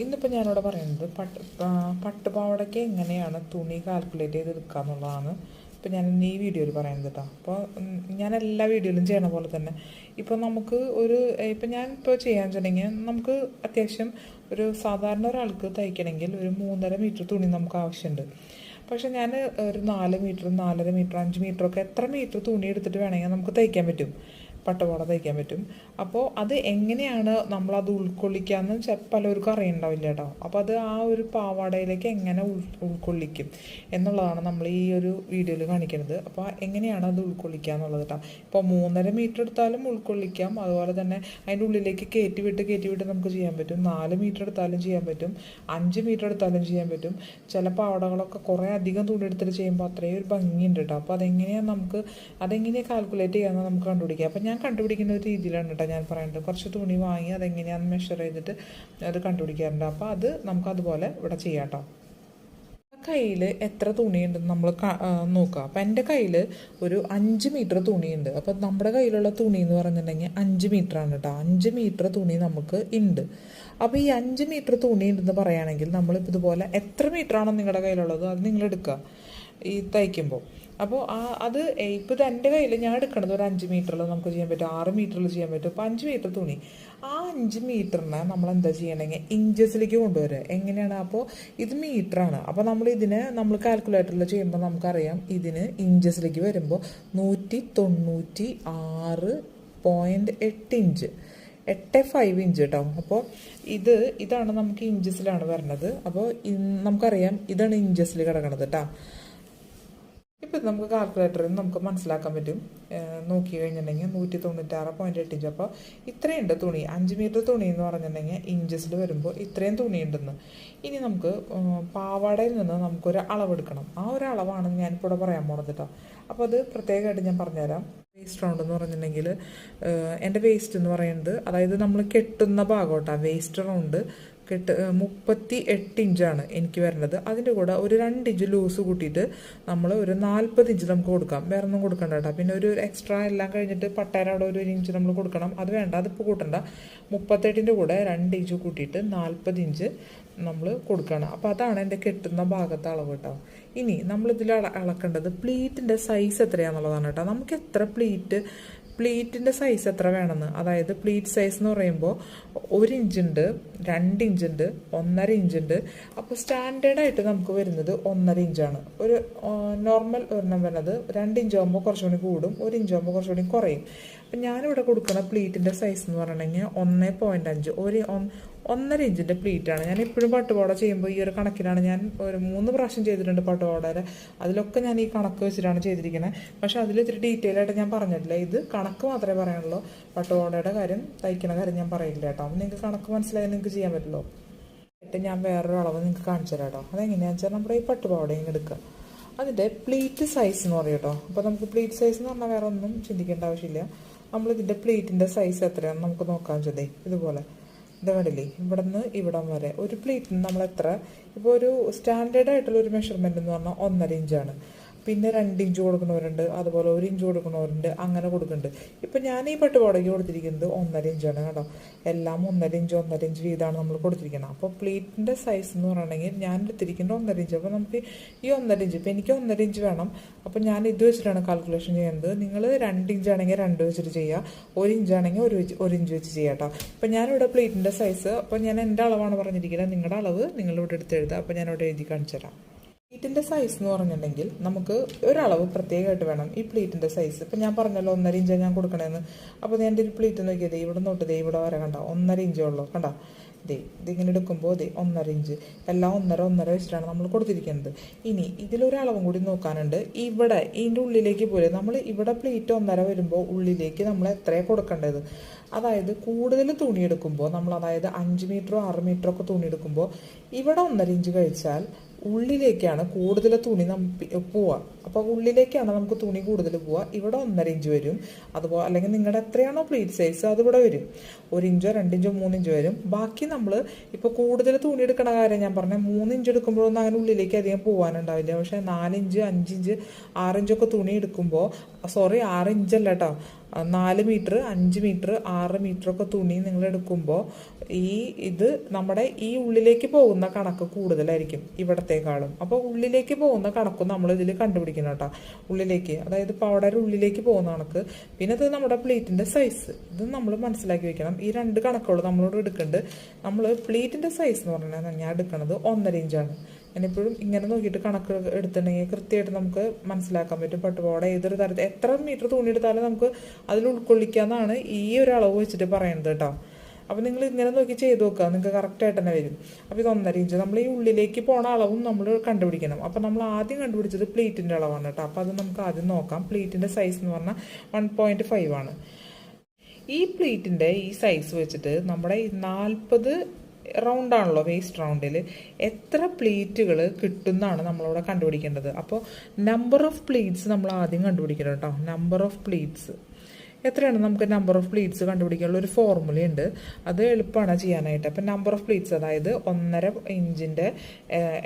ഇന്നിപ്പോൾ ഞാനിവിടെ പറയുന്നത് പട്ട് പട്ടുപാവടയ്ക്ക് എങ്ങനെയാണ് തുണി കാൽക്കുലേറ്റ് ചെയ്തെടുക്കുക എന്നുള്ളതാണ്. ഇപ്പോൾ ഞാൻ ഈ വീഡിയോയിൽ പറയുന്നത് കേട്ടോ അപ്പോൾ ഞാൻ എല്ലാ വീഡിയോയിലും ചെയ്യണ പോലെ തന്നെ ഇപ്പോൾ നമുക്ക് ഒരു ഇപ്പം ഞാൻ ഇപ്പോൾ ചെയ്യാൻ വെച്ചിട്ടുണ്ടെങ്കിൽ നമുക്ക് അത്യാവശ്യം ഒരു സാധാരണ ഒരാൾക്ക് തയ്ക്കണമെങ്കിൽ ഒരു മൂന്നര മീറ്റർ തുണി നമുക്ക് ആവശ്യമുണ്ട്. പക്ഷേ ഞാൻ ഒരു നാല് മീറ്റർ നാലര മീറ്റർ അഞ്ച് മീറ്റർ ഒക്കെ എത്ര മീറ്റർ തുണി എടുത്തിട്ട് വേണമെങ്കിൽ നമുക്ക് തയ്ക്കാൻ പറ്റും. പട്ടുപാവാട തയ്ക്കാൻ പറ്റും. അപ്പോൾ അത് എങ്ങനെയാണ് നമ്മളത് ഉൾക്കൊള്ളിക്കാന്ന് ചെ- പലർക്കും അറിയണ്ടാവില്ല കേട്ടോ അപ്പോൾ അത് ആ ഒരു പാവാടയിലേക്ക് എങ്ങനെ ഉൾ ഉൾക്കൊള്ളിക്കും എന്നുള്ളതാണ് നമ്മൾ ഈ ഒരു വീഡിയോയിൽ കാണിക്കുന്നത് അപ്പോൾ എങ്ങനെയാണ് അത് ഉൾക്കൊള്ളിക്കുക എന്നുള്ളത് കേട്ടോ ഇപ്പോൾ മൂന്നര മീറ്റർ എടുത്താലും ഉൾക്കൊള്ളിക്കാം. അതുപോലെ തന്നെ അതിന്റെ ഉള്ളിലേക്ക് കയറ്റി വിട്ട് കയറ്റി വിട്ട് നമുക്ക് ചെയ്യാൻ പറ്റും. നാല് മീറ്റർ എടുത്താലും ചെയ്യാൻ പറ്റും. അഞ്ച് മീറ്റർ എടുത്താലും ചെയ്യാൻ പറ്റും. ചില പാവാടകളൊക്കെ കുറേ അധികം തുണി എടുത്തിട്ട് ചെയ്യുമ്പോൾ അത്രയും ഒരു ഭംഗിയുണ്ട് കേട്ടോ അപ്പോൾ അതെങ്ങനെയാണ് നമുക്ക് അതെങ്ങനെയാണ് കാൽക്കുലേറ്റ് ചെയ്യാമെന്ന് നമുക്ക് കണ്ടുപിടിക്കാം. അപ്പോൾ ഞാൻ കണ്ടുപിടിക്കുന്ന ഒരു രീതിയിലാണ് കേട്ടോ ഞാൻ പറയുന്നത് കുറച്ച് തുണി വാങ്ങി അതെങ്ങനെയാണെന്ന് മെഷർ ചെയ്തിട്ട് അത് കണ്ടുപിടിക്കാറുണ്ട്. അപ്പോൾ അത് നമുക്ക് അതുപോലെ ഇവിടെ ചെയ്യാം കേട്ടോ. കയ്യിൽ എത്ര തുണിയുണ്ടെന്ന് നമ്മൾ നോക്കുക. അപ്പം എന്റെ കയ്യിൽ ഒരു അഞ്ച് മീറ്റർ തുണിയുണ്ട്. അപ്പം നമ്മുടെ കയ്യിലുള്ള തുണി എന്ന് പറഞ്ഞിട്ടുണ്ടെങ്കിൽ അഞ്ച് മീറ്ററാണ് കേട്ടോ. അഞ്ച് മീറ്റർ തുണി നമുക്ക് ഉണ്ട് അപ്പോൾ ഈ അഞ്ച് മീറ്റർ തുണി ഉണ്ടെന്ന് പറയുകയാണെങ്കിൽ നമ്മളിപ്പോൾ ഇതുപോലെ എത്ര മീറ്ററാണോ നിങ്ങളുടെ കയ്യിലുള്ളത്? അത് നിങ്ങൾ എടുക്കുക. ഈ തയ്ക്കുമ്പോൾ. അപ്പോൾ ആ അത് ഇപ്പോൾ എന്റെ കയ്യിൽ ഞാൻ എടുക്കണത് ഒരു അഞ്ച് മീറ്ററിൽ നമുക്ക് ചെയ്യാൻ പറ്റും. ആറ് മീറ്ററിൽ ചെയ്യാൻ പറ്റും. അപ്പോൾ അഞ്ച് മീറ്റർ തുണി. ആ അഞ്ച് മീറ്ററിനെ നമ്മൾ എന്താ ചെയ്യണമെങ്കിൽ ഇഞ്ചസിലേക്ക് കൊണ്ടുവരിക എങ്ങനെയാണ്? അപ്പോൾ ഇത് മീറ്ററാണ്. അപ്പോൾ നമ്മൾ ഇതിനെ നമ്മൾ കാൽക്കുലേറ്ററിൽ ചെയ്യുമ്പോൾ നമുക്കറിയാം ഇതിന് ഇഞ്ചസിലേക്ക് വരുമ്പോൾ നൂറ്റി തൊണ്ണൂറ്റി ആറ് പോയിന്റ് എട്ട് ഇഞ്ച്. എട്ട് ഫൈവ് ഇഞ്ച് കേട്ടോ അപ്പോൾ ഇത് ഇതാണ് നമുക്ക് ഇഞ്ചസിലാണ് വരുന്നത് അപ്പോൾ നമുക്കറിയാം ഇതാണ് ഇഞ്ചസിൽ കിടക്കണത് കേട്ടോ ഇപ്പം നമുക്ക് കാൽക്കുലേറ്ററിൽ നിന്ന് നമുക്ക് മനസ്സിലാക്കാൻ പറ്റും. നോക്കി കഴിഞ്ഞിട്ടുണ്ടെങ്കിൽ നൂറ്റി തൊണ്ണൂറ്റാറ് പോയിന്റ് എട്ട് ഇഞ്ച്. അപ്പോൾ ഇത്രയുണ്ട് തുണി. അഞ്ച് മീറ്റർ തുണി എന്ന് പറഞ്ഞിട്ടുണ്ടെങ്കിൽ ഇഞ്ചസിൽ വരുമ്പോൾ ഇത്രയും തുണി ഉണ്ടെന്ന് ഇനി നമുക്ക് പാവാടയിൽ നിന്ന് നമുക്കൊരു അളവെടുക്കണം. ആ ഒരു അളവാണ് ഞാനിപ്പോൾ ഇവിടെ പറയാൻ പോണത് കേട്ടോ അപ്പോൾ അത് പ്രത്യേകമായിട്ട് ഞാൻ പറഞ്ഞുതരാം. വേസ്റ്റ് റൗണ്ട് എന്ന് പറഞ്ഞിട്ടുണ്ടെങ്കിൽ എന്റെ വേസ്റ്റ് എന്ന് പറയുന്നത് അതായത് നമ്മൾ കെട്ടുന്ന ഭാഗം കേട്ടോ വേസ്റ്റ് റൗണ്ട് കെട്ട് മുപ്പത്തി എട്ട് ഇഞ്ചാണ് എനിക്ക് വരേണ്ടത്. അതിന്റെ കൂടെ ഒരു രണ്ട് ഇഞ്ച് ലൂസ് കൂട്ടിയിട്ട് നമ്മൾ ഒരു നാൽപ്പത് ഇഞ്ച് നമുക്ക് കൊടുക്കാം. വേറെ ഒന്നും കൊടുക്കണ്ട കേട്ടോ. പിന്നെ ഒരു എക്സ്ട്രാ എല്ലാം കഴിഞ്ഞിട്ട് പട്ടേര അവിടെ ഒരു ഇഞ്ച് നമ്മൾ കൊടുക്കണം. അത് വേണ്ട അതിപ്പോൾ കൂട്ടണ്ട. മുപ്പത്തെട്ടിന്റെ കൂടെ രണ്ട് ഇഞ്ച് കൂട്ടിയിട്ട് നാൽപ്പത് ഇഞ്ച് നമ്മൾ കൊടുക്കണം. അപ്പോൾ അതാണ് എന്റെ കെട്ടുന്ന ഭാഗത്തെ അളവ് കേട്ടോ. ഇനി നമ്മളിതിൽ അള അളക്കേണ്ടത് പ്ലീറ്റിന്റെ സൈസ് എത്രയാണെന്നുള്ളതാണ് കേട്ടോ. നമുക്ക് എത്ര പ്ലീറ്റ് പ്ലീറ്റിന്റെ സൈസ് എത്ര വേണമെന്ന്. അതായത് പ്ലീറ്റ് സൈസ് എന്ന് പറയുമ്പോൾ ഒരു ഇഞ്ചുണ്ട് രണ്ട് ഇഞ്ചുണ്ട് ഒന്നര ഇഞ്ചുണ്ട് അപ്പോൾ സ്റ്റാൻഡേർഡായിട്ട് നമുക്ക് വരുന്നത് ഒന്നര ഇഞ്ചാണ് ഒരു നോർമൽ ഒരെണ്ണം വരുന്നത് രണ്ട് ഇഞ്ച് ആകുമ്പോൾ കുറച്ചുകൂടി കൂടും ഒരു ഇഞ്ച് ആകുമ്പോൾ കുറച്ചുകൂടി കുറയും. അപ്പം ഞാനിവിടെ കൊടുക്കുന്ന പ്ലീറ്റിന്റെ സൈസ് എന്ന് പറഞ്ഞിട്ടുണ്ടെങ്കിൽ ഒന്ന് പോയിന്റ് അഞ്ച്. ഒരു ഒന്നര ഇഞ്ചിന്റെ പ്ലീറ്റാണ്. ഞാൻ എപ്പോഴും പട്ടുപാട ചെയ്യുമ്പോൾ ഈ ഒരു കണക്കിലാണ് ഞാൻ ഒരു മൂന്ന് പ്രാവശ്യം ചെയ്തിട്ടുണ്ട് പട്ടുപാടയിൽ അതിലൊക്കെ ഞാൻ ഈ കണക്ക് വെച്ചിട്ടാണ് ചെയ്തിരിക്കുന്നത് പക്ഷേ അതിൽ ഇത്തിരി ഡീറ്റെയിൽ ആയിട്ട് ഞാൻ പറഞ്ഞിട്ടില്ല. ഇത് കണക്ക് മാത്രമേ പറയാനുള്ളൂ. പട്ടുപാടയുടെ കാര്യം തയ്ക്കണ കാര്യം ഞാൻ പറയില്ല കേട്ടോ. അപ്പം നിങ്ങൾക്ക് കണക്ക് മനസ്സിലായി നിങ്ങൾക്ക് ചെയ്യാൻ പറ്റുള്ളൂ. എന്നിട്ട് ഞാൻ വേറൊരു അളവ് നിങ്ങൾക്ക് കാണിച്ചു തരാം കേട്ടോ. അതെങ്ങനെയാണെന്ന് വെച്ചാൽ നമ്മുടെ ഈ പട്ടുപാവടയും എടുക്കുക. അതിന്റെ പ്ലീറ്റ് സൈസ് എന്ന് പറയും കേട്ടോ. അപ്പോൾ നമുക്ക് പ്ലീറ്റ് സൈസ് എന്ന് പറഞ്ഞാൽ വേറെ ഒന്നും ചിന്തിക്കേണ്ട ആവശ്യമില്ല. നമ്മളിതിന്റെ പ്ലീറ്റിന്റെ സൈസ് എത്രയാണെന്ന് നമുക്ക് നോക്കാൻ വെച്ചതേ ഇതുപോലെ. ഇത് കണ്ടില്ലേ? ഇവിടെ നിന്ന് ഇവിടം വരെ. ഒരു പ്ലേറ്റിന് നമ്മൾ എത്ര ഇപ്പോൾ ഒരു സ്റ്റാൻഡേർഡ് ആയിട്ടുള്ള ഒരു മെഷർമെന്റ് എന്ന് പറഞ്ഞാൽ ഒന്നര ഇഞ്ചാണ് പിന്നെ രണ്ട് ഇഞ്ച് കൊടുക്കുന്നവരുണ്ട് അതുപോലെ ഒരു ഇഞ്ച് കൊടുക്കുന്നവരുണ്ട് അങ്ങനെ കൊടുക്കുന്നുണ്ട്. ഇപ്പം ഞാൻ ഈ പട്ട് പട്ടുപാടയ്ക്ക് കൊടുത്തിരിക്കുന്നത് ഒന്നര ഇഞ്ചാണ് കേട്ടോ. എല്ലാം ഒന്നര ഇഞ്ച് ഒന്നര ഇഞ്ച് വീതമാണ് നമ്മൾ കൊടുത്തിരിക്കുന്നത്. അപ്പോൾ പ്ലേറ്റിന്റെ സൈസ് എന്ന് പറയുകയാണെങ്കിൽ ഞാൻ എടുത്തിരിക്കുന്നത് ഒന്നര ഇഞ്ച്. അപ്പോൾ നമുക്ക് ഈ ഒന്നര ഇഞ്ച് ഇപ്പം എനിക്ക് ഒന്നര ഇഞ്ച് വേണം. അപ്പോൾ ഞാൻ ഇത് വെച്ചിട്ടാണ് കാൽക്കുലേഷൻ ചെയ്യുന്നത്. നിങ്ങൾ രണ്ട് ഇഞ്ച് ആണെങ്കിൽ രണ്ട് വെച്ചിട്ട് ചെയ്യുക ഒരു ഇഞ്ച് ആണെങ്കിൽ ഒരു ഒരു ഇഞ്ച് വെച്ച് ചെയ്യാം കേട്ടോ. അപ്പം ഞാനിവിടെ പ്ലേറ്റിന്റെ സൈസ് അപ്പോൾ ഞാൻ എന്റെ അളവാണ് പറഞ്ഞിരിക്കുന്നത്. നിങ്ങളുടെ അളവ് നിങ്ങളിവിടെ എടുത്ത് എഴുതുക. അപ്പോൾ ഞാനിവിടെ എഴുതി കാണിച്ചു തരാം പ്ലേറ്റിന്റെ സൈസ് എന്ന് പറഞ്ഞിട്ടുണ്ടെങ്കിൽ നമുക്ക് ഒരളവ് പ്രത്യേകമായിട്ട് വേണം. ഈ പ്ലീറ്റിന്റെ സൈസ് ഇപ്പം ഞാൻ പറഞ്ഞല്ലോ ഒന്നര ഇഞ്ചാണ് ഞാൻ കൊടുക്കണേന്ന്. അപ്പോൾ ഞാൻ ഒരു പ്ലീറ്റ് നോക്കിയത് ഇവിടെ നോട്ട് ദേ ഇവിടെ വരെ കണ്ട? ഒന്നര ഇഞ്ചേ ഉള്ളൂ കണ്ട? ദേ ഇതിങ്ങനെ എടുക്കുമ്പോൾ ദേ ഒന്നര ഇഞ്ച് എല്ലാം ഒന്നര ഒന്നര വെച്ചിട്ടാണ് നമ്മൾ കൊടുത്തിരിക്കുന്നത്. ഇനി ഇതിലൊരളവും കൂടി നോക്കാനുണ്ട്. ഇവിടെ ഇതിന്റെ ഉള്ളിലേക്ക് പോലെ നമ്മൾ ഇവിടെ പ്ലീറ്റ് ഒന്നര വരുമ്പോൾ ഉള്ളിലേക്ക് നമ്മൾ എത്രയാണ് കൊടുക്കേണ്ടത്? അതായത് കൂടുതൽ തുണി എടുക്കുമ്പോൾ നമ്മൾ അതായത് അഞ്ച് മീറ്ററോ ആറ് മീറ്ററോ ഒക്കെ തുണി എടുക്കുമ്പോൾ ഇവിടെ ഒന്നര ഇഞ്ച് കഴിച്ചാൽ ഉള്ളിലേക്കാണ് കൂടുതൽ തുണി നമുക്ക് പോവുക അപ്പോൾ ഉള്ളിലേക്കാണ് നമുക്ക് തുണി കൂടുതൽ പോവുക ഇവിടെ ഒന്നര ഇഞ്ച് വരും. അതുപോലെ അല്ലെങ്കിൽ നിങ്ങളുടെ എത്രയാണോ പ്ലീറ്റ് സൈസ് അത് ഇവിടെ വരും. ഒരു ഇഞ്ചോ രണ്ടിഞ്ചോ മൂന്നിഞ്ചോ വരും. ബാക്കി നമ്മൾ ഇപ്പോൾ കൂടുതൽ തുണി എടുക്കണ കാര്യം ഞാൻ പറഞ്ഞ മൂന്ന് ഇഞ്ച് എടുക്കുമ്പോഴൊന്നും അങ്ങനെ ഉള്ളിലേക്ക് അധികം പോകാനുണ്ടാവില്ല പക്ഷേ നാലിഞ്ച് അഞ്ചിഞ്ച് ആറിഞ്ചൊക്കെ തുണി എടുക്കുമ്പോൾ സോറി ആറ് കേട്ടോ നാല് മീറ്റർ അഞ്ച് മീറ്റർ ആറ് മീറ്റർ ഒക്കെ തുണി നിങ്ങൾ എടുക്കുമ്പോൾ ഈ ഇത് നമ്മുടെ ഈ ഉള്ളിലേക്ക് പോകുന്ന കണക്ക് കൂടുതലായിരിക്കും ഇവിടത്തേക്കാളും. അപ്പോൾ ഉള്ളിലേക്ക് പോകുന്ന കണക്കും നമ്മൾ ഇതിൽ കണ്ടുപിടിക്കണം കേട്ടോ. ഉള്ളിലേക്ക് അതായത് പൗഡർ ഉള്ളിലേക്ക് പോകുന്ന കണക്ക്. പിന്നെ ഇത് നമ്മുടെ പ്ലേറ്റിന്റെ സൈസ് ഇത് നമ്മൾ മനസ്സിലാക്കി വെക്കണം. ഈ രണ്ട് കണക്കുകൾ നമ്മളോട് എടുക്കേണ്ടത് നമ്മൾ പ്ലേറ്റിന്റെ സൈസ് എന്ന് പറഞ്ഞാൽ ഞാൻ എടുക്കുന്നത് ഒന്നര ഇഞ്ചാണ്. ഞാനിപ്പോഴും ഇങ്ങനെ നോക്കിയിട്ട് കണക്ക് എടുത്തിട്ടുണ്ടെങ്കിൽ കൃത്യമായിട്ട് നമുക്ക് മനസ്സിലാക്കാൻ പറ്റും. പട്ടുപാവാട ഏതൊരു തരത്തിൽ എത്ര മീറ്റർ തുണി എടുത്താലും നമുക്ക് അതിൽ ഉൾക്കൊള്ളിക്കാന്നാണ് ഈ ഒരു അളവ് വെച്ചിട്ട് പറയുന്നത് കേട്ടോ. അപ്പോൾ നിങ്ങൾ ഇങ്ങനെ നോക്കി ചെയ്ത് നോക്കുക. നിങ്ങൾക്ക് കറക്റ്റായിട്ട് തന്നെ വരും. അപ്പോൾ ഇത് ഒന്നര ഇഞ്ച് നമ്മൾ ഈ ഉള്ളിലേക്ക് പോണ അളവും നമ്മൾ കണ്ടുപിടിക്കണം. അപ്പോൾ നമ്മൾ ആദ്യം കണ്ടുപിടിച്ചത് പ്ലേറ്റിന്റെ അളവാണ് കേട്ടോ. അപ്പോൾ അത് നമുക്ക് ആദ്യം നോക്കാം. പ്ലേറ്റിന്റെ സൈസ് എന്ന് പറഞ്ഞാൽ വൺ പോയിന്റ് ഫൈവ് ആണ്. ഈ പ്ലേറ്റിന്റെ ഈ സൈസ് വെച്ചിട്ട് നമ്മുടെ നാൽപ്പത് റൗണ്ടാണല്ലോ വേസ്റ്റ് റൗണ്ടിൽ എത്ര പ്ലേറ്റുകൾ കിട്ടുന്നതാണ് നമ്മളിവിടെ കണ്ടുപിടിക്കേണ്ടത്. അപ്പോൾ നമ്പർ ഓഫ് പ്ലേറ്റ്സ് നമ്മൾ ആദ്യം കണ്ടുപിടിക്കണം കേട്ടോ. നമ്പർ ഓഫ് പ്ലേറ്റ്സ് എത്രയാണ് നമുക്ക് നമ്പർ ഓഫ് പ്ലീറ്റ്സ് കണ്ടുപിടിക്കാനുള്ള ഒരു ഫോർമുലയുണ്ട് അത് എളുപ്പമാണ് ചെയ്യാനായിട്ട്. അപ്പം നമ്പർ ഓഫ് പ്ലീറ്റ്സ് അതായത് ഒന്നര ഇഞ്ചിന്റെ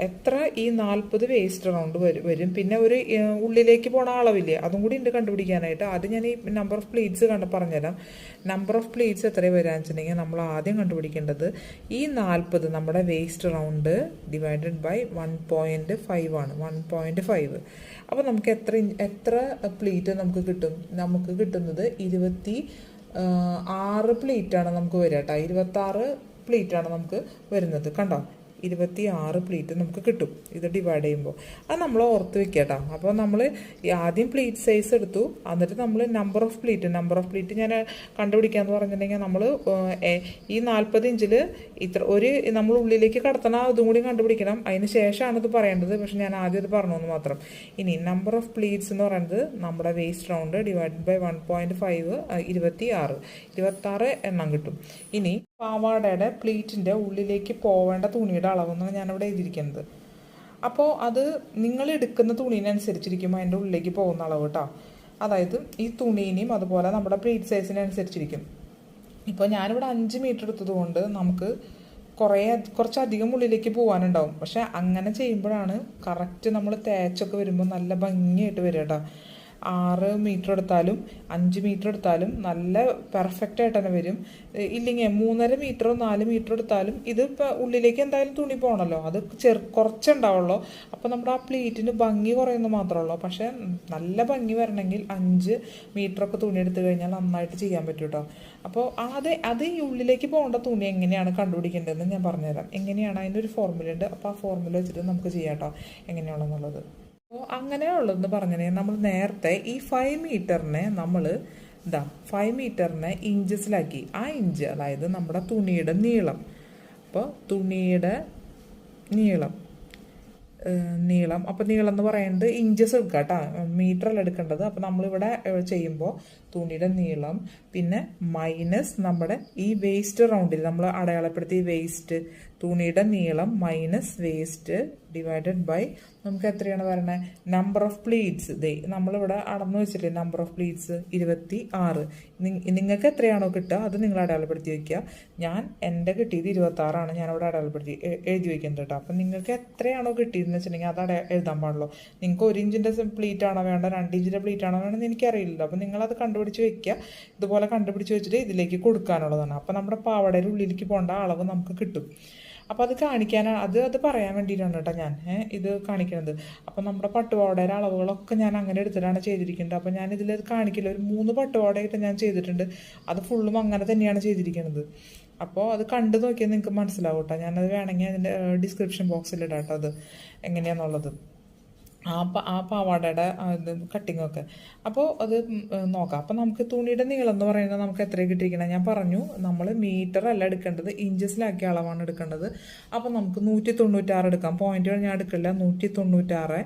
എത്ര ഈ നാൽപ്പത് വേസ്റ്റ് റൗണ്ട് വരും. പിന്നെ ഒരു ഉള്ളിലേക്ക് പോണ അളവില്ലേ അതും കൂടി ഉണ്ട് കണ്ടുപിടിക്കാനായിട്ട്. ആദ്യം ഞാൻ ഈ നമ്പർ ഓഫ് പ്ലീറ്റ്സ് കണ്ട് പറഞ്ഞുതരാം. നമ്പർ ഓഫ് പ്ലീറ്റ്സ് എത്ര വരാന്ന് വെച്ചിട്ടുണ്ടെങ്കിൽ നമ്മൾ ആദ്യം കണ്ടുപിടിക്കേണ്ടത് ഈ നാൽപ്പത് നമ്മുടെ waist round divided by one point five ആണ്. വൺ പോയിന്റ് ഫൈവ് അപ്പോൾ നമുക്ക് എത്ര എത്ര പ്ലീറ്റ് നമുക്ക് കിട്ടും? നമുക്ക് കിട്ടുന്നത് ഇരുപത്തി ആറ് പ്ലേറ്റാണ് നമുക്ക് വരിക കേട്ടോ. ഇരുപത്താറ് പ്ലേറ്റാണ് നമുക്ക് വരുന്നത്. കണ്ടോ? ഇരുപത്തി ആറ് പ്ലേറ്റ് നമുക്ക് കിട്ടും ഇത് ഡിവൈഡ് ചെയ്യുമ്പോൾ. അത് നമ്മൾ ഓർത്ത് വെക്കുക കേട്ടോ. അപ്പോൾ നമ്മൾ ആദ്യം പ്ലേറ്റ് സൈസ് എടുത്തു. എന്നിട്ട് നമ്മൾ number of plate number of plate ഞാൻ കണ്ടുപിടിക്കാമെന്ന് പറഞ്ഞിട്ടുണ്ടെങ്കിൽ നമ്മൾ ഈ നാൽപ്പത് ഇഞ്ചിൽ ഇത്ര ഒരു നമ്മൾ ഉള്ളിലേക്ക് കടത്തണ അതും കൂടി കണ്ടുപിടിക്കണം. അതിന് ശേഷമാണ് ഇത് പറയേണ്ടത്. പക്ഷെ ഞാൻ ആദ്യം ഇത് പറഞ്ഞു എന്ന് മാത്രം. ഇനി നമ്പർ ഓഫ് പ്ലീറ്റ്സ് എന്ന് പറയുന്നത് നമ്മുടെ waist round divide by one point five ഇരുപത്തി ആറ് ഇരുപത്തി ആറ് എണ്ണം കിട്ടും. ഇനി പാവാടയുടെ പ്ലീറ്റിന്റെ ഉള്ളിലേക്ക് പോവേണ്ട തുണിയുടെ അളവെന്നാണ് ഞാനിവിടെ എഴുതിയിരിക്കുന്നത്. അപ്പോൾ അത് നിങ്ങൾ എടുക്കുന്ന തുണീനനുസരിച്ചിരിക്കും അതിന്റെ ഉള്ളിലേക്ക് പോകുന്ന അളവ് കേട്ടോ. അതായത് ഈ തുണീനെയും അതുപോലെ നമ്മുടെ പ്ലീറ്റ് സൈസിനനുസരിച്ചിരിക്കും ഇപ്പോൾ ഞാനിവിടെ അഞ്ച് മീറ്റർ എടുത്തത് കൊണ്ട് നമുക്ക് കുറേ കുറച്ചധികം ഉള്ളിലേക്ക് പോകാനുണ്ടാവും പക്ഷെ അങ്ങനെ ചെയ്യുമ്പോഴാണ് കറക്റ്റ് നമ്മൾ തേച്ചൊക്കെ വരുമ്പോൾ നല്ല ഭംഗിയായിട്ട് വരിക കേട്ടോ ആറ് മീറ്റർ എടുത്താലും അഞ്ച് മീറ്റർ എടുത്താലും നല്ല പെർഫെക്റ്റ് ആയിട്ട് തന്നെ വരും. ഇല്ലെങ്കിൽ മൂന്നര മീറ്ററോ നാല് മീറ്റർ എടുത്താലും ഇത് ഉള്ളിലേക്ക് എന്തായാലും തുണി പോകണമല്ലോ അത് ചെറു കുറച്ചുണ്ടാവുള്ളൂ. അപ്പോൾ നമ്മുടെ ആ പ്ലേറ്റിന് ഭംഗി കുറയുന്ന മാത്രമേ ഉള്ളൂ പക്ഷേ നല്ല ഭംഗി വരണമെങ്കിൽ അഞ്ച് മീറ്ററൊക്കെ തുണി എടുത്തു കഴിഞ്ഞാൽ നന്നായിട്ട് ചെയ്യാൻ പറ്റും കേട്ടോ അപ്പോൾ അത് അത് ഈ ഉള്ളിലേക്ക് പോകേണ്ട തുണി എങ്ങനെയാണ് കണ്ടുപിടിക്കേണ്ടതെന്ന് ഞാൻ പറഞ്ഞുതരാം. എങ്ങനെയാണ് അതിന്റെ ഒരു ഫോർമുല ഉണ്ട്. അപ്പോൾ ആ ഫോർമുല വെച്ചിട്ട് നമുക്ക് ചെയ്യാം കേട്ടോ. എങ്ങനെയാണെന്നുള്ളത്. അപ്പോൾ അങ്ങനെയുള്ളതെന്ന് പറഞ്ഞേ നമ്മൾ നേരത്തെ ഈ ഫൈവ് മീറ്ററിനെ നമ്മൾ ഇതാ ഫൈവ് മീറ്ററിനെ ഇഞ്ചസിലാക്കി ആ ഇഞ്ച് അതായത് നമ്മുടെ തുണിയുടെ നീളം. അപ്പോൾ തുണിയുടെ നീളം. നീളം. അപ്പോൾ നീളം എന്ന് പറയുന്നത് ഇഞ്ചസ് എടുക്കുക കേട്ടോ മീറ്ററല്ല എടുക്കേണ്ടത്. അപ്പോൾ നമ്മളിവിടെ ചെയ്യുമ്പോൾ തുണിയുടെ നീളം പിന്നെ മൈനസ് നമ്മുടെ ഈ വേസ്റ്റ് റൗണ്ടിൽ നമ്മൾ അടയാളപ്പെടുത്തിയ വേസ്റ്റ് തുണിയുടെ നീളം മൈനസ് വേസ്റ്റ് ഡിവൈഡഡ് ബൈ നമുക്ക് എത്രയാണ് വരണേ? നമ്പർ ഓഫ് പ്ലീറ്റ്സ് ദേ നമ്മളിവിടെ അടന്നു വെച്ചില്ലേ നമ്പർ ഓഫ് പ്ലീറ്റ്സ് ഇരുപത്തി ആറ് നിങ്ങൾക്ക് എത്രയാണോ കിട്ടുക അത് നിങ്ങൾ അടയാളപ്പെടുത്തി വയ്ക്കുക ഞാൻ എന്റെ കിട്ടിയത് ഇരുപത്തി ആറാണ് ഞാനിവിടെ അടയാളപ്പെടുത്തി എഴുതി വയ്ക്കുന്നത് കേട്ടോ. അപ്പം നിങ്ങൾക്ക് എത്രയാണോ കിട്ടിയതെന്ന് വെച്ചിട്ടുണ്ടെങ്കിൽ അത് എഴുതാൻ പാടുള്ളൂ. നിങ്ങൾക്ക് ഒരു ഇഞ്ചിന്റെ പ്ലീറ്റ് ആണോ വേണ്ട രണ്ട് ഇഞ്ചിന്റെ പ്ലീറ്റ് ആണോ വേണമെന്ന് എനിക്കറിയില്ല അപ്പം നിങ്ങളത് കണ്ടുപിടിച്ച് വെക്കുക. ഇതുപോലെ കണ്ടുപിടിച്ച് വെച്ചിട്ട് ഇതിലേക്ക് കൊടുക്കാനുള്ളതാണ്. അപ്പോൾ നമ്മുടെ പാവടയുടെ ഉള്ളിലേക്ക് പോകേണ്ട അളവ് നമുക്ക് കിട്ടും. അപ്പോൾ അത് കാണിക്കാനാണ് അത് അത് പറയാൻ വേണ്ടിയിട്ടാണ് കേട്ടോ ഞാൻ. ഇത് കാണിക്കുന്നത്. അപ്പോൾ നമ്മുടെ പട്ടുപാവടയുടെ അളവുകളൊക്കെ ഞാൻ അങ്ങനെ എടുത്തിട്ടാണ് ചെയ്തിരിക്കുന്നത്. അപ്പോൾ ഞാൻ ഇതിൽ കാണിക്കില്ല. ഒരു മൂന്ന് പട്ടുപാവടയായിട്ട് ഞാൻ ചെയ്തിട്ടുണ്ട്. അത് ഫുള്ളും അങ്ങനെ തന്നെയാണ് ചെയ്തിരിക്കുന്നത്. അപ്പോൾ അത് കണ്ടു നോക്കിയാൽ നിങ്ങൾക്ക് മനസ്സിലാവും കേട്ടോ. ഞാനത് വേണമെങ്കിൽ അതിന്റെ ഡിസ്ക്രിപ്ഷൻ ബോക്സിൽ ഇടാം കേട്ടോ അത്. എങ്ങനെയാണെന്നുള്ളത് ആ ആ പാവാടയുടെ ഇത് കട്ടിങ് ഒക്കെ. അപ്പോൾ അത് നോക്കാം. അപ്പോൾ നമുക്ക് തുണിയുടെ നീളം എന്ന് പറയുന്നത് നമുക്ക് എത്ര കിട്ടിയിരിക്കണം? ഞാൻ പറഞ്ഞു നമ്മൾ മീറ്റർ അല്ല എടുക്കേണ്ടത് ഇഞ്ചസിലാക്കിയ അളവാണ് എടുക്കേണ്ടത്. അപ്പോൾ നമുക്ക് നൂറ്റി തൊണ്ണൂറ്റാറ് എടുക്കാം. പോയിന്റുകൾ ഞാൻ എടുക്കില്ല നൂറ്റി തൊണ്ണൂറ്റാറ്.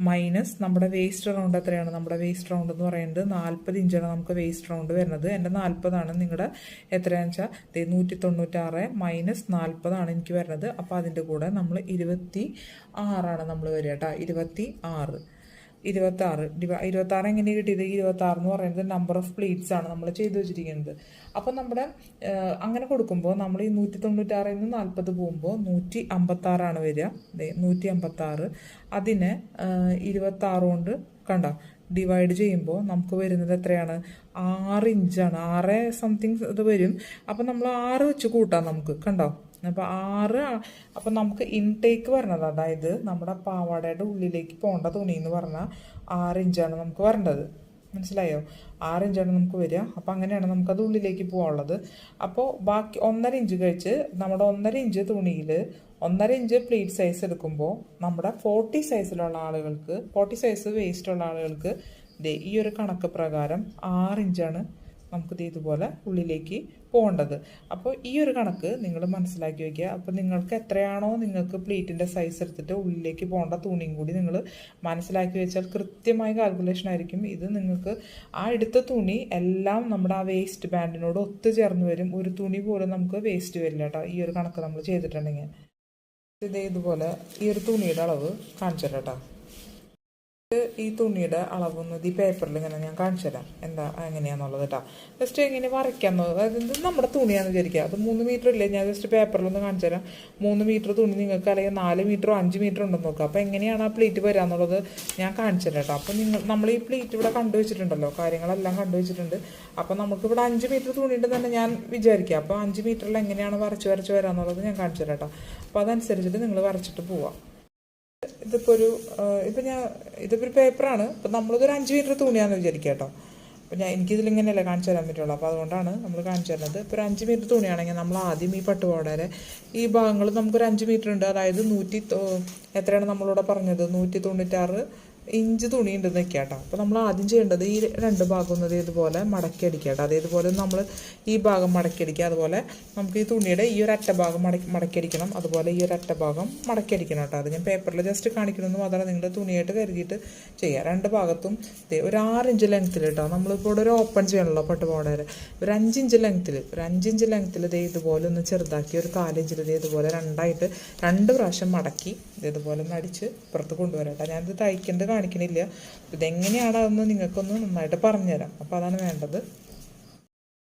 മൈനസ് നമ്മുടെ വേസ്റ്റ് റൗണ്ട് എത്രയാണ്? നമ്മുടെ വേസ്റ്റ് റൗണ്ട് എന്ന് പറയുന്നത് നാൽപ്പത് ഇഞ്ചാണ് നമുക്ക് വേസ്റ്റ് റൗണ്ട് വരുന്നത്. എന്റെ നാൽപ്പതാണ് നിങ്ങളുടെ എത്രയാണെന്ന് വെച്ചാൽ നൂറ്റി തൊണ്ണൂറ്റാറ് മൈനസ് നാൽപ്പതാണ് എനിക്ക് വരുന്നത്. അപ്പോൾ അതിന്റെ കൂടെ നമ്മൾ ഇരുപത്തി ആറാണ് നമ്മൾ വരിക കേട്ടോ. ഇരുപത്തി ആറ്. ഇരുപത്തി ആറ് ഡിവ ഇരുപത്തി ആറ് എങ്ങനെ കിട്ടിയത്? ഇരുപത്തി ആറ് എന്ന് പറയുന്നത് നമ്പർ ഓഫ് പ്ലേറ്റ്സ് ആണ് നമ്മൾ ചെയ്തു വെച്ചിരിക്കുന്നത്. അപ്പോൾ നമ്മുടെ അങ്ങനെ കൊടുക്കുമ്പോൾ നമ്മൾ ഈ നൂറ്റി തൊണ്ണൂറ്റാറിൽ നിന്ന് നാൽപ്പത് പോകുമ്പോൾ നൂറ്റി അമ്പത്താറാണ് വരിക. നൂറ്റി അമ്പത്താറ് അതിനെ ഇരുപത്തി ആറ് കൊണ്ട് കണ്ട? ഡിവൈഡ് ചെയ്യുമ്പോൾ നമുക്ക് വരുന്നത് എത്രയാണ്? ആറ് ഇഞ്ചാണ്. ആറ് സംതിങ് ഇത് വരും. അപ്പം നമ്മൾ ആറ് വെച്ച് കൂട്ടാം നമുക്ക്. കണ്ടോ? അപ്പോൾ ആറ് അപ്പം നമുക്ക് ഇൻടേക്ക് വരണത്. അതായത് നമ്മുടെ പാവാടയുടെ ഉള്ളിലേക്ക് പോകേണ്ട തുണി എന്ന് പറഞ്ഞാൽ ആറ് ഇഞ്ചാണ് നമുക്ക് വരേണ്ടത്. മനസ്സിലായോ? ആറ് ഇഞ്ചാണ് നമുക്ക് വരിക. അപ്പോൾ അങ്ങനെയാണ് നമുക്കത് ഉള്ളിലേക്ക് പോകാനുള്ളത് അപ്പോൾ ബാക്കി ഒന്നര ഇഞ്ച് കഴിച്ച് നമ്മുടെ ഒന്നര ഇഞ്ച് തുണിയിൽ ഒന്നര ഇഞ്ച് പ്ലീറ്റ് സൈസ് എടുക്കുമ്പോൾ നമ്മുടെ ഫോർട്ടി സൈസിലുള്ള ആളുകൾക്ക് ഫോർട്ടി സൈസ് വേസ്റ്റ് ഉള്ള ആളുകൾക്ക് ഈ ഒരു കണക്ക് പ്രകാരം ആറ് ഇഞ്ചാണ് നമുക്ക് ദേ ഇതുപോലെ ഉള്ളിലേക്ക് പോകേണ്ടത്. അപ്പോൾ ഈ ഒരു കണക്ക് നിങ്ങൾ മനസ്സിലാക്കി വയ്ക്കുക. അപ്പോൾ നിങ്ങൾക്ക് എത്രയാണോ നിങ്ങൾക്ക് പ്ലീറ്റിന്റെ സൈസ് എടുത്തിട്ട് ഉള്ളിലേക്ക് പോകേണ്ട തുണിയും കൂടി നിങ്ങൾ മനസ്സിലാക്കി വെച്ചാൽ കൃത്യമായ കാൽക്കുലേഷൻ ആയിരിക്കും. ഇത് നിങ്ങൾക്ക് ആ എടുത്ത തുണി എല്ലാം നമ്മുടെ ആ വേസ്റ്റ് ബാൻഡിനോട് ഒത്തുചേർന്ന് വരും. ഒരു തുണി പോലും നമുക്ക് വേസ്റ്റ് വരില്ല കേട്ടോ. ഈ ഒരു കണക്ക് നമ്മൾ ചെയ്തിട്ടുണ്ടെങ്കിൽ. ഇതേ ഇതുപോലെ ഈ ഒരു തുണിയുടെ അളവ് കാണിച്ചിട്ടോ ഈ തുണിയുടെ അളവൊന്ന് ഈ പേപ്പറിൽ ഇങ്ങനെ ഞാൻ കാണിച്ചു തരാം എന്താ എങ്ങനെയാന്നുള്ളത് കേട്ടോ. ജസ്റ്റ് എങ്ങനെ വരയ്ക്കാന്ന് അതായത് ഇത് നമ്മുടെ തുണിയാന്ന് വിചാരിക്കുക. അത് മൂന്ന് മീറ്റർ ഇല്ലേ? ഞാൻ ജസ്റ്റ് പേപ്പറിലൊന്ന് കാണിച്ചു തരാം മൂന്ന് മീറ്റർ തുണി നിങ്ങൾക്ക് അല്ലെങ്കിൽ നാല് മീറ്ററോ അഞ്ച് മീറ്റർ ഉണ്ടെന്ന് നോക്കുക. അപ്പോൾ എങ്ങനെയാണ് ആ പ്ലേറ്റ് വരിക എന്നുള്ളത് ഞാൻ കാണിച്ചു തരാം കേട്ടോ. അപ്പോൾ നിങ്ങൾ നമ്മൾ ഈ പ്ലേറ്റ് ഇവിടെ കണ്ടു വെച്ചിട്ടുണ്ടല്ലോ. കാര്യങ്ങളെല്ലാം കണ്ടു വെച്ചിട്ടുണ്ട്. അപ്പോൾ നമുക്ക് ഇവിടെ അഞ്ച് മീറ്റർ തുണി ഉണ്ടെന്ന് തന്നെ ഞാൻ വിചാരിക്കുക അപ്പോൾ അഞ്ച് മീറ്ററിൽ എങ്ങനെയാണ് വരച്ച് വരച്ച് വരാമെന്നുള്ളത് ഞാൻ കാണിച്ചു തരാം കേട്ടോ. അപ്പോൾ അതനുസരിച്ചിട്ട് നിങ്ങൾ വരച്ചിട്ട് പോവാം. ഇതിപ്പോൾ ഒരു ഇപ്പം ഞാൻ ഇതിപ്പോൾ ഒരു പേപ്പറാണ്. ഇപ്പം നമ്മളിതൊരു അഞ്ച് മീറ്റർ തുണിയാണെന്ന് വിചാരിക്കുക കേട്ടോ. അപ്പം ഞാൻ എനിക്കിതിലിങ്ങനെയല്ലേ കാണിച്ചു തരാൻ പറ്റുള്ളൂ. അപ്പോൾ അതുകൊണ്ടാണ് നമ്മൾ കാണിച്ചു തരുന്നത്. ഇപ്പോൾ ഒരു അഞ്ച് മീറ്റർ തുണിയാണെങ്കിൽ നമ്മൾ ആദ്യം ഈ പട്ടുപാടരെ ഈ ഭാഗങ്ങൾ നമുക്കൊരു അഞ്ച് മീറ്റർ ഉണ്ട്. അതായത് നൂറ്റി എത്രയാണ് നമ്മളിവിടെ പറഞ്ഞത്? നൂറ്റി തൊണ്ണൂറ്റാറ് ഇഞ്ച് തുണി ഉണ്ടെന്ന് വെക്കുക കേട്ടോ. അപ്പോൾ നമ്മൾ ആദ്യം ചെയ്യേണ്ടത് ഈ രണ്ട് ഭാഗം ഒന്നത് ഇതുപോലെ മടക്കി അടിക്കുക കേട്ടോ. അതേതുപോലെ നമ്മൾ ഈ ഭാഗം മടക്കി അടിക്കുക. അതുപോലെ നമുക്ക് ഈ തുണിയുടെ ഈ ഒരു അറ്റ ഭാഗം മടക്കി മടക്കി അടിക്കണം. അതുപോലെ ഈ ഒരു അറ്റ ഭാഗം മടക്കി അടിക്കണം കേട്ടോ. അത് ഞാൻ പേപ്പറിൽ ജസ്റ്റ് കാണിക്കണമെന്ന് മാത്രമേ നിങ്ങളുടെ തുണിയായിട്ട് കരുതിയിട്ട് ചെയ്യുക. രണ്ട് ഭാഗത്തും ഒരു ആറ് ഇഞ്ച് ലെങ്ത്തിൽ കേട്ടോ. നമ്മളിപ്പോൾ ഇവിടെ ഒരു ഓപ്പൺ ചെയ്യണമല്ലോ പട്ടുപാടയിൽ ഒരു അഞ്ചിഞ്ച് ലെങ്ത്തിൽ ഒരു അഞ്ചിഞ്ച് ലെങ്ത്തിൽ ഇതേ ഇതുപോലെ ഒന്ന് ചെറുതാക്കി ഒരു കാലിഞ്ചിൽ ഇതേ ഇതുപോലെ രണ്ടായിട്ട് രണ്ട് പ്രാവശ്യം മടക്കി ഇതുപോലെ ഒന്ന് അടിച്ച് പുറത്ത് കൊണ്ടുവരാം കേട്ടോ. ഞാനിത് തയ്ക്കേണ്ടത് കാണിക്കണില്ല. ഇതെങ്ങനെയാണ് അതെന്ന് നിങ്ങൾക്കൊന്ന് നന്നായിട്ട് പറഞ്ഞുതരാം. അപ്പോൾ അതാണ് വേണ്ടത്.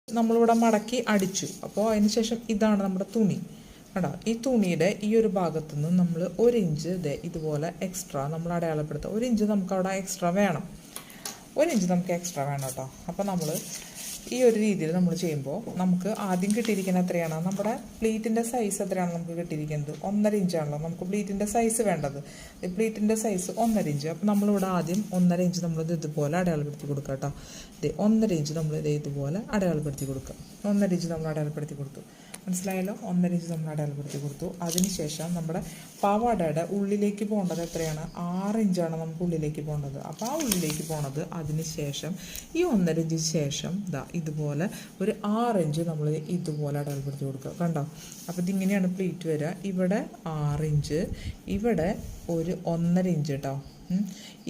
നമ്മളിവിടെ മടക്കി അടിച്ചു. അപ്പോൾ അതിന് ശേഷം ഇതാണ് നമ്മുടെ തുണി. കണ്ടോ? ഈ തുണിയുടെ ഈ ഒരു ഭാഗത്തു നിന്ന് നമ്മൾ ഒരു ഇഞ്ച് ഇതേ ഇതുപോലെ എക്സ്ട്രാ നമ്മൾ അടയാളപ്പെടുത്തുക ഒരു ഇഞ്ച് നമുക്ക് അവിടെ എക്സ്ട്രാ വേണം. ഒരു ഇഞ്ച് നമുക്ക് എക്സ്ട്രാ വേണം കേട്ടോ. അപ്പോൾ നമ്മൾ ഈ ഒരു രീതിയിൽ നമ്മൾ ചെയ്യുമ്പോൾ നമുക്ക് ആദ്യം കിട്ടിയിരിക്കുന്ന എത്രയാണ്? നമ്മുടെ പ്ലീറ്റിന്റെ സൈസ് എത്രയാണ് നമുക്ക് കിട്ടിയിരിക്കുന്നത്? ഒന്നര ഇഞ്ചാണല്ലോ. നമുക്ക് പ്ലീറ്റിന്റെ സൈസ് വേണ്ടത്. പ്ലീറ്റിന്റെ സൈസ് ഒന്നര ഇഞ്ച്. അപ്പോൾ നമ്മളിവിടെ ആദ്യം ഒന്നര ഇഞ്ച് നമ്മളിത് ഇതുപോലെ അടയാളപ്പെടുത്തി കൊടുക്കുക കേട്ടോ. ഇത് ഒന്നര ഇഞ്ച് നമ്മൾ ഇത് ഇതുപോലെ അടയാളപ്പെടുത്തി കൊടുക്കുക. ഒന്നര ഇഞ്ച് നമ്മൾ അടയാളപ്പെടുത്തി കൊടുത്തു. മനസ്സിലായല്ലോ? ഒന്നര ഇഞ്ച് നമ്മൾ അടയാളപ്പെടുത്തി കൊടുത്തു. അതിനുശേഷം നമ്മുടെ പാവാടയുടെ ഉള്ളിലേക്ക് പോകേണ്ടത് എത്രയാണ്? ആറ് ഇഞ്ചാണ് നമുക്ക് ഉള്ളിലേക്ക് പോകേണ്ടത്. അപ്പോൾ ആ ഉള്ളിലേക്ക് പോണത് അതിന് ശേഷം ഈ ഒന്നര ഇഞ്ച് ശേഷം ദാ ഇതുപോലെ ഒരു ആറ് ഇഞ്ച് നമ്മൾ ഇതുപോലെ അടയാളപ്പെടുത്തി കൊടുക്കുക. കണ്ടോ? അപ്പോൾ ഇതിങ്ങനെയാണ് പ്ലേറ്റ് വരിക. ഇവിടെ ആറ് ഇഞ്ച് ഇവിടെ ഒരു ഒന്നര ഇഞ്ച് കേട്ടോ.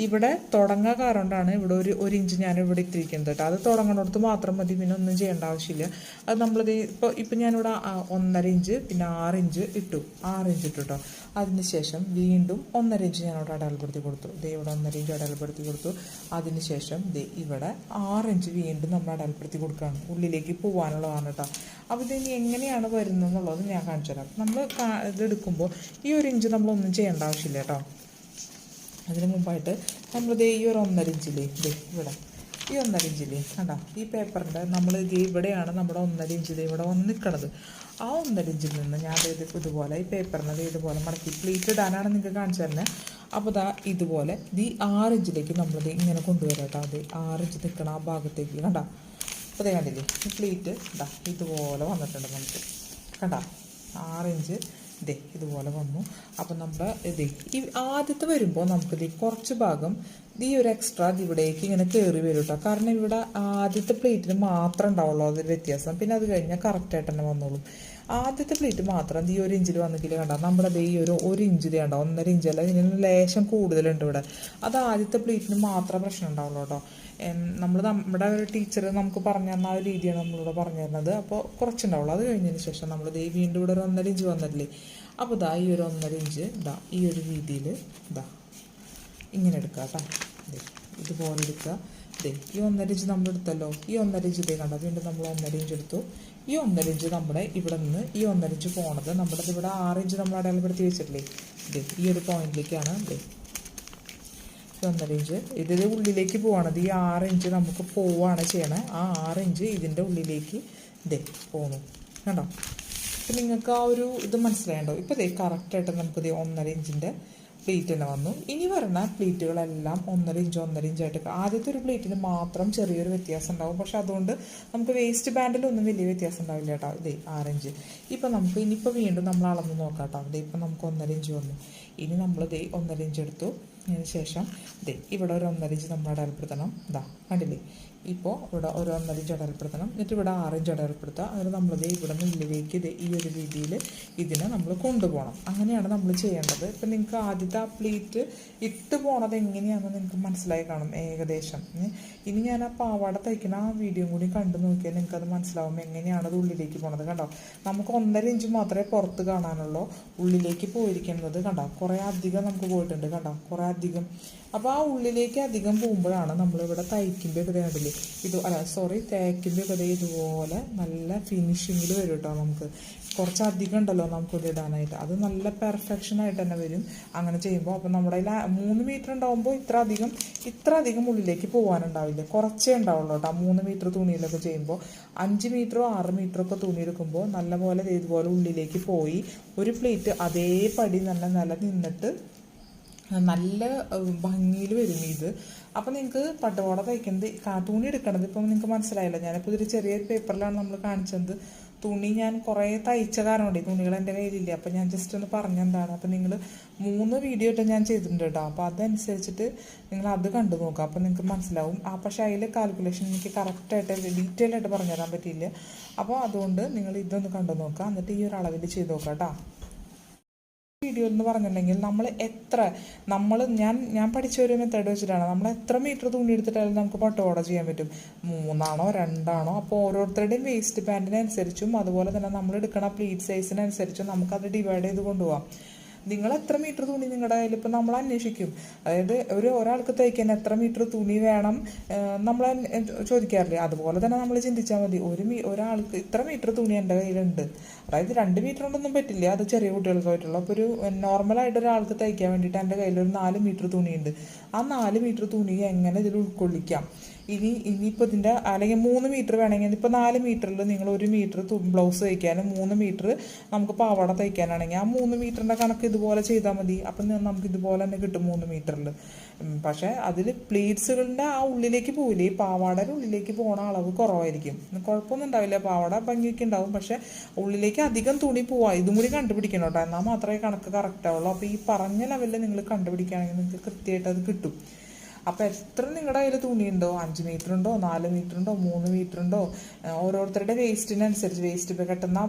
ഇവിടെ തുടങ്ങാൻ കാരണമാണ് ഇവിടെ ഒരു ഒരു ഇഞ്ച് ഞാൻ ഇവിടെ ഇട്ടിരിക്കുന്നത് കേട്ടോ. അത് തുടങ്ങുന്നിടത്ത് മാത്രം മതി. പിന്നെ ഒന്നും ചെയ്യേണ്ട ആവശ്യമില്ല. അത് നമ്മളിത് ഇപ്പോൾ ഇപ്പം ഞാനിവിടെ ഒന്നര ഇഞ്ച് പിന്നെ ആറ് ഇഞ്ച് ഇട്ടു. ആറ് ഇഞ്ച് ഇട്ടു കേട്ടോ. അതിന് ശേഷം വീണ്ടും ഒന്നര ഇഞ്ച് ഞാൻ അടയാളപ്പെടുത്തി കൊടുത്തു. ദേ ഇവിടെ ഒന്നര ഇഞ്ച് അടയാളപ്പെടുത്തി കൊടുത്തു. അതിന് ശേഷം ദേ ഇവിടെ ആറ് ഇഞ്ച് വീണ്ടും നമ്മൾ അടയാളപ്പെടുത്തി കൊടുക്കുകയാണ്. ഉള്ളിലേക്ക് പോകാനുള്ളതാണ് കേട്ടോ. അപ്പോൾ ഇതിനി എങ്ങനെയാണ് വരുന്നത് എന്നുള്ളത് ഞാൻ കാണിച്ചു തരാം നമ്മൾ ഇതെടുക്കുമ്പോൾ ഈ ഒരു ഇഞ്ച് നമ്മളൊന്നും ചെയ്യേണ്ട ആവശ്യമില്ല കേട്ടോ. അതിന് മുമ്പായിട്ട് നമ്മളിത് ഈ ഒരു ഒന്നര ഇഞ്ചില്ലേ? ഇത് ഇവിടെ. ഈ ഒന്നര ഇഞ്ചില്ലേ? കണ്ടോ? ഈ പേപ്പറിന്റെ നമ്മൾ ഇത് ഇവിടെയാണ് നമ്മുടെ ഒന്നര ഇഞ്ചിലേ ഇത് ഇവിടെ വന്ന് നിൽക്കണത് ആ ഒന്നര ഇഞ്ചിൽ നിന്ന് ഞാൻ ഇത് ഇതുപോലെ ഈ പേപ്പറിനത് ഇതുപോലെ മടക്കി പ്ലീറ്റ് ഇടാനാണ് നിങ്ങൾക്ക് കാണിച്ചു തരുന്നത് അപ്പോൾ ഇതാ ഇതുപോലെ ഇത് ഈ ആറ് ഇഞ്ചിലേക്ക് നമ്മളിത് ഇങ്ങനെ കൊണ്ടുവരാം കേട്ടോ. അത് ആറ് ഇഞ്ച് നിൽക്കണം ആ ഭാഗത്തേക്ക്. കണ്ടോ? അപ്പോൾ ദേ കണ്ടില്ലേ? ഈ പ്ലീറ്റ് ഇതാ ഇതുപോലെ വന്നിട്ടുണ്ട് നമുക്ക്. കണ്ടോ? ആറ് ഇഞ്ച് ഇതേ ഇതുപോലെ വന്നു. അപ്പം നമ്മൾ ഇതേ ഈ ആദ്യത്തെ വരുമ്പോൾ നമുക്കിത് കുറച്ച് ഭാഗം ഈ ഒരു എക്സ്ട്രാ ഇത് ഇവിടേക്ക് ഇങ്ങനെ കയറി വരും കേട്ടോ കാരണം ഇവിടെ ആദ്യത്തെ പ്ലേറ്റിന് മാത്രം ഉണ്ടാവുള്ളൂ അതൊരു വ്യത്യാസം. പിന്നെ അത് കഴിഞ്ഞാൽ കറക്റ്റായിട്ട് തന്നെ വന്നോളും. ആദ്യത്തെ പ്ലേറ്റ് മാത്രം ഇത് ഈ ഒരു ഇഞ്ചിൽ വന്നെങ്കിൽ കണ്ട? നമ്മുടെ ഈ ഒരു ഒരു ഇഞ്ചിൽ കണ്ട? ഒന്നര ഇഞ്ച് ഇഞ്ചല്ല ഇതിന് ലേശം കൂടുതലുണ്ട് ഇവിടെ. അത് ആദ്യത്തെ പ്ലേറ്റിന് മാത്രം പ്രശ്നം ഉണ്ടാവുള്ളൂ കേട്ടോ നമ്മൾ നമ്മുടെ ഒരു ടീച്ചർ നമുക്ക് പറഞ്ഞു തന്ന ആ ഒരു രീതിയാണ് നമ്മളിവിടെ പറഞ്ഞു തരുന്നത് അപ്പോൾ കുറച്ചുണ്ടാവുള്ളൂ. അത് കഴിഞ്ഞതിന് ശേഷം നമ്മൾ ദേ വീണ്ടും ഇവിടെ ഒരു ഒന്നര ഇഞ്ച് വന്നിട്ടില്ലേ? അപ്പോൾ ഇതാ ഈ ഒരു ഒന്നര ഇഞ്ച് ഇതാ ഈ ഒരു രീതിയിൽ ദാ. ഇങ്ങനെ എടുക്കുക കേട്ടോ. ഇതുപോലെ എടുക്കുക. ഇതേ ഈ ഒന്നര ഇഞ്ച് നമ്മൾ എടുത്തല്ലോ. ഈ ഒന്നര ഇഞ്ച് ഇതേ കണ്ടത് വീണ്ടും നമ്മൾ ഒന്നര ഇഞ്ച് എടുത്തു. ഈ ഒന്നര ഇഞ്ച് നമ്മുടെ ഇവിടെ നിന്ന് ഈ ഒന്നര ഇഞ്ച് പോണത് നമ്മുടെ ഇവിടെ ആറ് ഇഞ്ച് നമ്മൾ അടയാളപ്പെടുത്തി വെച്ചിട്ടില്ലേ? ഇതേ ഈ ഒരു പോയിന്റിലേക്കാണ്. ഇത് ഒന്നര ഇഞ്ച് ഇതിന്റെ ഉള്ളിലേക്ക് പോവാണ്. ഇത് ഈ ആറ് ഇഞ്ച് നമുക്ക് പോവാണ് ചെയ്യണേ. ആ ആറ് ഇഞ്ച് ഇതിന്റെ ഉള്ളിലേക്ക് ഇതേ പോണു കണ്ടോ? അപ്പം നിങ്ങൾക്ക് ആ ഒരു ഇത് മനസ്സിലായണ്ടോ ഇപ്പോൾ ഇതേ കറക്റ്റായിട്ട് നമുക്ക് ഇതേ ഒന്നര ഇഞ്ചിന്റെ പ്ലേറ്റ് തന്നെ വന്നു. ഇനി വരുന്ന പ്ലേറ്റുകളെല്ലാം ഒന്നര ഇഞ്ച് ഒന്നര ഇഞ്ചായിട്ട് ആദ്യത്തെ ഒരു പ്ലേറ്റിന് മാത്രം ചെറിയൊരു വ്യത്യാസം ഉണ്ടാവും. പക്ഷെ അതുകൊണ്ട് നമുക്ക് വേസ്റ്റ് ബാൻഡിലൊന്നും വലിയ വ്യത്യാസം ഉണ്ടാവില്ല കേട്ടോ ഇതേ ആറിഞ്ച് ഇപ്പം നമുക്ക് ഇനിയിപ്പോൾ വീണ്ടും നമ്മൾ അളന്ന് നോക്കാം കേട്ടോ ഇപ്പം നമുക്ക് ഒന്നര ഇഞ്ച് വന്നു. ഇനി നമ്മൾ ഇതേ ഒന്നര ഇഞ്ച് എടുത്തു. അതിന് ശേഷം ദേ ഇവിടെ ഒരു ഒന്നര ഇഞ്ച് നമ്മൾ അടയാളപ്പെടുത്തണം. ഇതാ കണ്ടില്ലേ? ഇപ്പോൾ ഇവിടെ ഒരു ഒന്നര ഇഞ്ച് അടയാളപ്പെടുത്തണം. എന്നിട്ട് ഇവിടെ ആറ് ഇഞ്ച് അടയാളപ്പെടുത്തുക. അങ്ങനെ നമ്മൾ ദേ ഇവിടെ നിന്ന് ഉള്ളിലേക്ക് ദേ ഈ ഒരു രീതിയിൽ ഇതിനെ നമ്മൾ കൊണ്ടുപോകണം. അങ്ങനെയാണ് നമ്മൾ ചെയ്യേണ്ടത്. ഇപ്പം നിങ്ങൾക്ക് ആദ്യത്തെ ആ പ്ലേറ്റ് ഇട്ട് പോണത് എങ്ങനെയാണെന്ന് നിങ്ങൾക്ക് മനസ്സിലായി കാണും ഏകദേശം. ഇനി ഞാൻ ആ പാവാട തയ്ക്കുന്ന ആ വീഡിയോ കൂടി കണ്ടു നോക്കിയാൽ നിങ്ങൾക്ക് അത് മനസ്സിലാവും എങ്ങനെയാണ് അത് ഉള്ളിലേക്ക് പോണത് കണ്ടോ? നമുക്ക് ഒന്നര ഇഞ്ച് മാത്രമേ പുറത്ത് കാണാനുള്ളൂ. ഉള്ളിലേക്ക് പോയിരിക്കുന്നത് കണ്ടോ? കുറേ അധികം നമുക്ക് പോയിട്ടുണ്ട് കണ്ടോ? കുറേ അധികം. അപ്പോൾ ആ ഉള്ളിലേക്ക് അധികം പോകുമ്പോഴാണ് നമ്മളിവിടെ ഇവിടെ കണ്ടില്ലേ ഇത് അല്ല സോറി തേക്കുമ്പോൾ ഇവിടെ ഇതുപോലെ നല്ല ഫിനിഷിങ്ങിൽ വരും കേട്ടോ നമുക്ക്. കുറച്ച് അധികം ഉണ്ടല്ലോ നമുക്കിത് ഇടാനായിട്ട്. അത് നല്ല പെർഫെക്ഷൻ ആയിട്ട് തന്നെ വരും. അങ്ങനെ ചെയ്യുമ്പോൾ അപ്പം നമ്മുടെ മൂന്ന് മീറ്റർ ഉണ്ടാകുമ്പോൾ ഇത്ര അധികം ഇത്ര അധികം ഉള്ളിലേക്ക് പോകാനുണ്ടാവില്ല കുറച്ചേ ഉണ്ടാവുള്ളൂ കേട്ടോ മൂന്ന് മീറ്റർ തുണിയിലൊക്കെ ചെയ്യുമ്പോൾ അഞ്ച് മീറ്ററോ ആറ് മീറ്ററോ ഒക്കെ തുണി എടുക്കുമ്പോൾ നല്ലപോലെ ഇതുപോലെ ഉള്ളിലേക്ക് പോയി ഒരു പ്ലേറ്റ് അതേപടി നല്ല നില നിന്നിട്ട് നല്ല ഭംഗിയിൽ വരും ഇത്. അപ്പം നിങ്ങൾക്ക് പട്ടുപാട തയ്ക്കുന്നത് തുണി എടുക്കണത് ഇപ്പം നിങ്ങൾക്ക് മനസ്സിലായില്ല. ഞാനിപ്പോൾ ഇതൊരു ചെറിയ പേപ്പറിലാണ് നമ്മൾ കാണിച്ചത്. തുണി ഞാൻ കുറേ തയ്ച്ച കാരണമുണ്ട് തുണികൾ എന്റെ കയ്യിലില്ല. അപ്പം ഞാൻ ജസ്റ്റ് ഒന്ന് പറഞ്ഞെന്താണ്. അപ്പം നിങ്ങൾ മൂന്ന് വീഡിയോ ഇട്ട് ഞാൻ ചെയ്തിട്ടുണ്ട് കേട്ടോ അപ്പോൾ അതനുസരിച്ചിട്ട് നിങ്ങൾ അത് കണ്ടു നോക്കുക അപ്പം നിങ്ങൾക്ക് മനസ്സിലാവും. ആ പക്ഷേ അതിൽ കാൽക്കുലേഷൻ എനിക്ക് കറക്റ്റായിട്ട് ഡീറ്റെയിൽ ആയിട്ട് പറഞ്ഞുതരാൻ പറ്റിയില്ല. അപ്പോൾ അതുകൊണ്ട് നിങ്ങൾ ഇതൊന്ന് കണ്ടു നോക്കുക എന്നിട്ട് ഈ ഒരു അളവിൽ ചെയ്ത് നോക്കാം കേട്ടോ വീഡിയോ എന്ന് പറഞ്ഞിട്ടുണ്ടെങ്കിൽ നമ്മൾ എത്ര നമ്മൾ ഞാൻ ഞാൻ പഠിച്ച ഒരു മെത്തേഡ് വെച്ചിട്ടാണ്. നമ്മൾ എത്ര മീറ്റർ തുണി എടുത്തിട്ടായാലും നമുക്ക് പട്ടുപാട ചെയ്യാൻ പറ്റും. മൂന്നാണോ രണ്ടാണോ? അപ്പോൾ ഓരോരുത്തരുടെയും വേസ്റ്റ് പാന്റിനനുസരിച്ചും അതുപോലെ തന്നെ നമ്മൾ എടുക്കുന്ന പ്ലീറ്റ് സൈസിനനുസരിച്ചും നമുക്കത് ഡിവൈഡ് ചെയ്ത് കൊണ്ടുപോകാം നിങ്ങൾ എത്ര മീറ്റർ തുണി നിങ്ങളുടെ കയ്യിൽ ഇപ്പം നമ്മൾ അന്വേഷിക്കും. അതായത് ഒരു ഒരാൾക്ക് തയ്ക്കാൻ എത്ര മീറ്റർ തുണി വേണം നമ്മൾ ചോദിക്കാറില്ലേ? അതുപോലെ തന്നെ നമ്മൾ ചിന്തിച്ചാൽ മതി ഒരു മീ ഒരാൾക്ക് ഇത്ര മീറ്റർ തുണി എന്റെ കയ്യിലുണ്ട്. അതായത് രണ്ട് മീറ്റർ കൊണ്ടൊന്നും പറ്റില്ല അത് ചെറിയ കുട്ടികൾക്കായിട്ടുള്ള. അപ്പോൾ ഒരു നോർമലായിട്ട് ഒരാൾക്ക് തയ്ക്കാൻ വേണ്ടിയിട്ട് എന്റെ കയ്യിൽ ഒരു നാല് മീറ്റർ തുണിയുണ്ട്. ആ നാല് മീറ്റർ തുണി എങ്ങനെ ഇതിൽ ഉൾക്കൊള്ളിക്കാം? ഇനി ഇനിയിപ്പോൾ ഇതിന്റെ അല്ലെങ്കിൽ മൂന്ന് മീറ്റർ വേണമെങ്കിൽ ഇപ്പോൾ നാല് മീറ്ററിൽ നിങ്ങൾ ഒരു മീറ്റർ ബ്ലൗസ് തയ്ക്കാനും മൂന്ന് മീറ്റർ നമുക്ക് പാവാട തയ്ക്കാനാണെങ്കിൽ ആ മൂന്ന് മീറ്ററിന്റെ കണക്ക് ഇതുപോലെ ചെയ്താൽ മതി. അപ്പം നമുക്ക് ഇതുപോലെ തന്നെ കിട്ടും മൂന്ന് മീറ്ററിൽ പക്ഷേ അതിൽ പ്ലീറ്റ്സുകളുടെ ആ ഉള്ളിലേക്ക് പോവില്ല? ഈ പാവാടയുടെ ഉള്ളിലേക്ക് പോണ അളവ് കുറവായിരിക്കും. കുഴപ്പമൊന്നും ഉണ്ടാവില്ല. പാവാട ഭംഗിയൊക്കെ ഉണ്ടാവും. പക്ഷേ ഉള്ളിലേക്ക് അധികം തുണി പോവാ. ഇതും കൂടി കണ്ടുപിടിക്കണം കേട്ടോ. എന്നാൽ മാത്രമേ കണക്ക് കറക്റ്റ് ആവുള്ളൂ. അപ്പോൾ ഈ പറഞ്ഞ ലെവലിൽ നിങ്ങൾ കണ്ടുപിടിക്കുകയാണെങ്കിൽ നിങ്ങൾക്ക് കൃത്യമായിട്ട് അത് കിട്ടും. അപ്പോൾ എത്ര നിങ്ങളുടെ കയ്യിൽ തുണിയുണ്ടോ? അഞ്ച് മീറ്റർ ഉണ്ടോ? നാല് മീറ്റർ ഉണ്ടോ? മൂന്ന് മീറ്റർ ഉണ്ടോ? ഓരോരുത്തരുടെ വേസ്റ്റിനനുസരിച്ച് വേസ്റ്റ് ഇപ്പോൾ കെട്ടുന്ന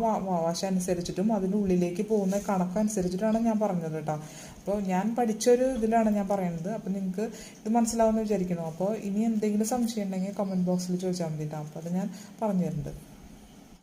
വാശ അനുസരിച്ചിട്ടും അതിന്റെ ഉള്ളിലേക്ക് പോകുന്ന കണക്കനുസരിച്ചിട്ടാണ് ഞാൻ പറഞ്ഞത് കേട്ടോ. അപ്പോൾ ഞാൻ പഠിച്ചൊരു ഇതിലാണ് ഞാൻ പറയുന്നത് അപ്പോൾ നിങ്ങൾക്ക് ഇത് മനസ്സിലാവുമെന്ന് വിചാരിക്കുന്നു. അപ്പോൾ ഇനി എന്തെങ്കിലും സംശയം ഉണ്ടെങ്കിൽ കമന്റ് ബോക്സിൽ ചോദിച്ചാൽ മതി കേട്ടോ അപ്പോൾ അത് ഞാൻ പറഞ്ഞു തരുന്നുണ്ട്